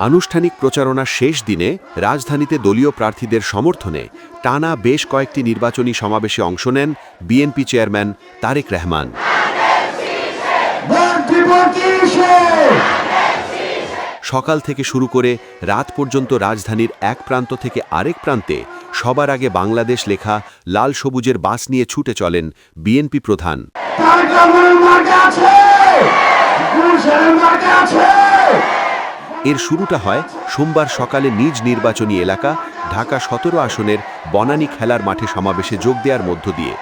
আনুষ্ঠানিক প্রচারণার শেষ দিনে রাজধানীতে দলীয় প্রার্থীদের সমর্থনে টানা বেশ কয়েকটি নির্বাচনী সমাবেশে অংশ নেন বিএনপি চেয়ারম্যান তারেক রহমান। সকাল থেকে শুরু করে রাত পর্যন্ত রাজধানীর এক প্রান্ত থেকে আরেক প্রান্তে সবার আগে বাংলাদেশ লেখা লাল সবুজের বাস নিয়ে ছুটে চলেন বিএনপি প্রধান তার কামড়ের মার্কা আছে পুরুষের মার্কা আছে এর শুরুটা হয় সোমবার সকালে নিজ নির্বাচনী এলাকা ঢাকা সতেরো আসনের বনানী খেলার মাঠে সমাবেশে যোগ দেওয়ার মধ্য দিয়ে।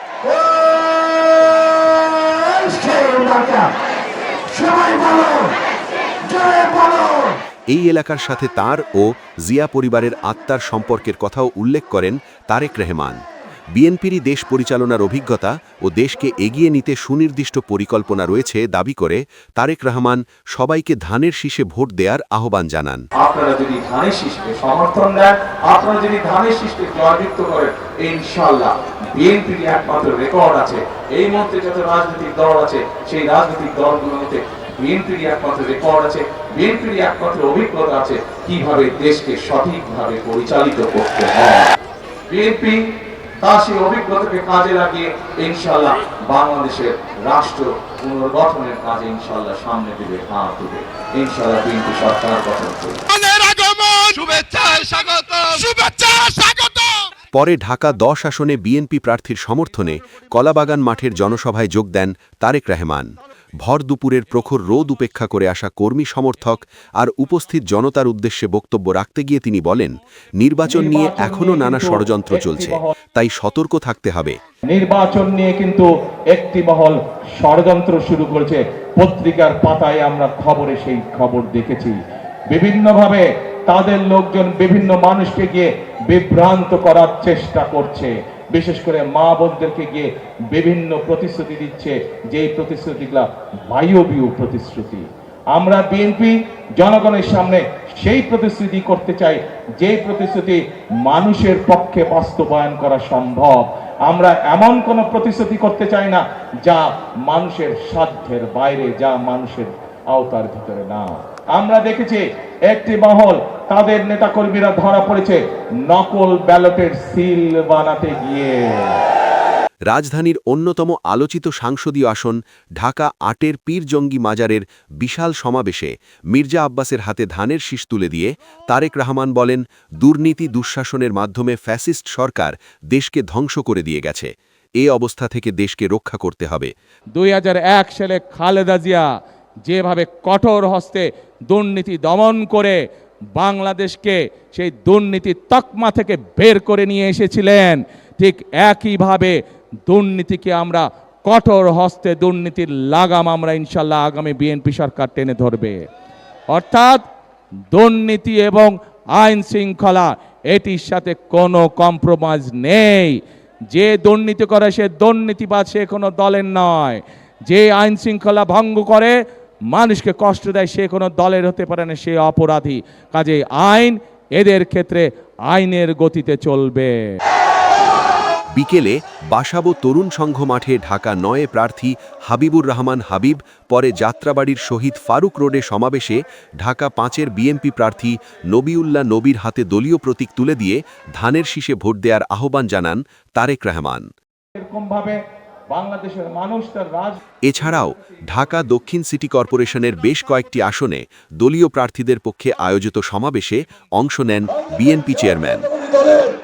এই এলাকার সাথে তার ও জিয়া পরিবারের আত্মার সম্পর্কের কথাও উল্লেখ করেন তারেক রহমান। বিএনপিরই দেশ পরিচালনার অভিজ্ঞতা ও দেশকে এগিয়ে নিতে সুনির্দিষ্ট পরিকল্পনা রয়েছে দাবি করে তারেক রহমান সবাইকে ধানের শীষে ভোট দেওয়ার আহ্বান জানান। আপনারা যদি ধানের শীষকে সমর্থন দেন, আপনারা যদি ধানের শীষকে জয়যুক্ত করেন ইনশাল্লাহ বিএনপির একমাত্র রেকর্ড আছে। এই যত রাজনৈতিক দল আছে, সেই রাজনৈতিক বিএনপির একমাত্র রেকর্ড আছে, বিএনপির একমাত্র অভিজ্ঞতা আছে কীভাবে দেশকে সঠিকভাবে পরিচালিত করতে হয়। বিএনপি তার সেই অভিজ্ঞতাকে কাজে লাগিয়ে ইনশাল্লাহ বাংলাদেশের রাষ্ট্র পুনর্গঠনের কাজে ইনশাল্লাহ সামনে দিবে, হাত দেবে ইনশাল্লাহ বিএনপি সরকার গঠন করবে। পরে ঢাকা দশ আসনে বিএনপি প্রার্থীর সমর্থনে কলাবাগান মাঠের জনসভায় যোগ দেন তারেক রহমান। ভর দুপুরের প্রখর রোদ উপেক্ষা করে আসা কর্মী সমর্থক আর উপস্থিত জনতার উদ্দেশ্যে বক্তব্য রাখতে গিয়ে তিনি বলেন, নির্বাচন নিয়ে এখনও নানা ষড়যন্ত্র চলছে, তাই সতর্ক থাকতে হবে। নির্বাচন নিয়ে কিন্তু একটি মহল ষড়যন্ত্র শুরু করেছে। পত্রিকার পাতায় আমরা খবরে সেই খবর দেখেছি। বিভিন্নভাবে তাদের লোকজন বিভিন্ন মানুষকে গিয়ে বিভ্রান্ত করার চেষ্টা করছে। বিশেষ করে মা বোনদেরকে গিয়ে বিভিন্ন প্রতিশ্রুতি দিচ্ছে, যেই প্রতিশ্রুতিগুলা বায়বীয় প্রতিশ্রুতি। আমরা বিএনপি জনগণের সামনে সেই প্রতিশ্রুতি করতে চাই যে প্রতিশ্রুতি মানুষের পক্ষে বাস্তবায়ন করা সম্ভব। আমরা এমন কোন প্রতিশ্রুতি করতে চাই না, যা মানুষের সাধ্যের বাইরে, যা মানুষের আওতার ভিতরে না। আমরা দেখেছি একটি মহল তাদের নেতাকর্মীরা ধরা পড়েছে। নকল ব্যালটের সিল বানাতে গিয়ে। রাজধানীর অন্যতম আলোচিত সাংসদীয় আসন ঢাকা আটের পীর জঙ্গি মাজারের বিশাল সমাবেশে মির্জা আব্বাসের হাতে ধানের শীষ তুলে দিয়ে তারেক রহমান বলেন দুর্নীতি দুঃশাসনের মাধ্যমে ফ্যাসিস্ট সরকার দেশকে ধ্বংস করে দিয়ে গেছে। এ অবস্থা থেকে দেশকে রক্ষা করতে হবে। দুই হাজার এক সালে খালেদা জিয়া যেভাবে কঠোর হস্তে দুর্নীতি দমন করে বাংলাদেশকে সেই দুর্নীতি তকমা থেকে বের করে নিয়ে এসেছিলেন। ঠিক একইভাবে দুর্নীতিকে আমরা কঠোর হস্তে দুর্নীতির লাগাম আমরা ইনশাল্লাহ আগামী বিএনপি সরকার টেনে ধরবে। অর্থাৎ দুর্নীতি এবং আইন শৃঙ্খলা এটির সাথে কোনো কম্প্রোমাইজ নেই। যে দুর্নীতি করে সে দুর্নীতিবাদ সে কোনো দলের নয়। যে আইন শৃঙ্খলা ভঙ্গ করে মানুষকে কষ্ট দেয় সে কোনো দলের হতে পারে না সে অপরাধী। কাজে আইন এদের ক্ষেত্রে আইনের গতিতে চলবে। বিকেলে বাসাবো তরুণ সংঘ মাঠে ঢাকা নয়ে প্রার্থী হাবিবুর রহমান হাবিব পরে যাত্রাবাড়ির শহীদ ফারুক রোডে সমাবেশে ঢাকা পাঁচের বিএনপি প্রার্থী নবিউল্লাহ নবীর হাতে দলীয় প্রতীক তুলে দিয়ে ধানের শীষে ভোট দেওয়ার আহ্বান জানান তারেক রহমান। এরকম ভাবে বাংলাদেশের মানুষ তার রাজ এছাড়াও, ঢাকা দক্ষিণ সিটি কর্পোরেশনের বেশ কয়েকটি আসনে দলীয় প্রার্থীদের পক্ষে আয়োজিত সমাবেশে অংশ নেন বিএনপি চেয়ারম্যান।